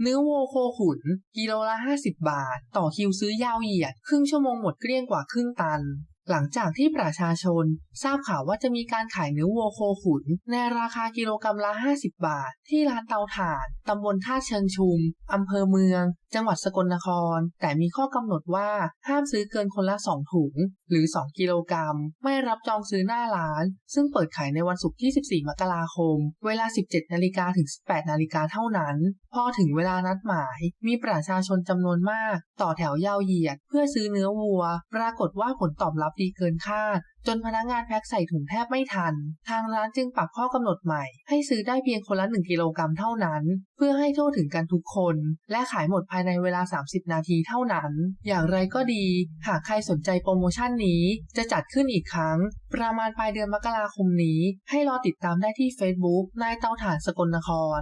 เนื้อวัวโคขุน กิโลละ 50 บาท ต่อคิวซื้อยาวเหยียด ครึ่งชั่วโมงหมดเกลี้ยงกว่าครึ่งตัน หลังจากที่ประชาชน ทราบข่าวว่าจะมีการขายเนื้อวัวโคขุน ในราคากิโลกรัมละ 50 บาท ที่ร้านเตาถ่าน ตำบลท่าเชิงชุม อำเภอเมืองจังหวัดสกลนคร แต่มีข้อกำหนดว่าห้ามซื้อเกินคนละ 2 ถุง หรือ 2 กิโลกรัม ไม่รับจองซื้อหน้าร้าน ซึ่งเปิดขายในวันศุกร์ที่ 14 มกราคม เวลา 17 นาฬิกาถึง 18 นาฬิกาเท่านั้น พอถึงเวลานัดหมาย มีประชาชนจำนวนมาก ต่อแถวยาวเหยียด เพื่อซื้อเนื้อวัว ปรากฏว่าผลตอบรับดีเกินคาดจนพนักงานแพ็คใส่ถุงแทบไม่ทัน ทางร้านจึงปรับข้อกำหนดใหม่ ให้ซื้อได้เพียงคนละ 1 กิโลกรัมเท่านั้น เพื่อให้ทั่วถึงกันทุกคน และขายหมดภายในเวลา 30 นาทีเท่านั้น อย่างไรก็ดี หากใครสนใจโปรโมชั่นนี้ จะจัดขึ้นอีกครั้ง ประมาณปลายเดือนมกราคมนี้ ให้รอติดตามได้ที่ Facebook นายเตาถ่านสกลนคร